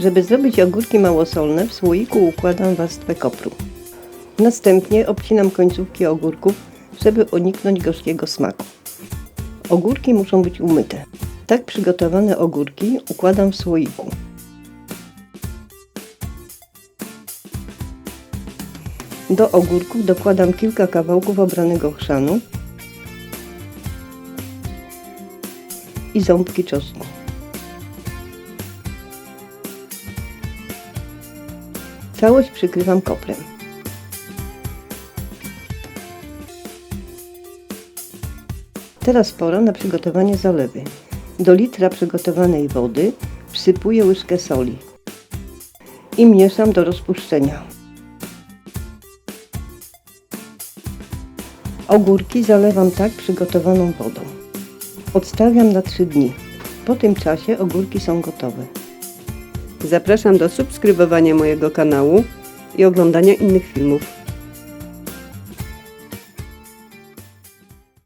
Żeby zrobić ogórki małosolne, w słoiku układam warstwę kopru. Następnie obcinam końcówki ogórków, żeby uniknąć gorzkiego smaku. Ogórki muszą być umyte. Tak przygotowane ogórki układam w słoiku. Do ogórków dokładam kilka kawałków obranego chrzanu i ząbki czosnku. Całość przykrywam koprem. Teraz pora na przygotowanie zalewy. Do litra przygotowanej wody wsypuję łyżkę soli i mieszam do rozpuszczenia. Ogórki zalewam tak przygotowaną wodą. Odstawiam na 3 dni. Po tym czasie ogórki są gotowe. Zapraszam do subskrybowania mojego kanału i oglądania innych filmów.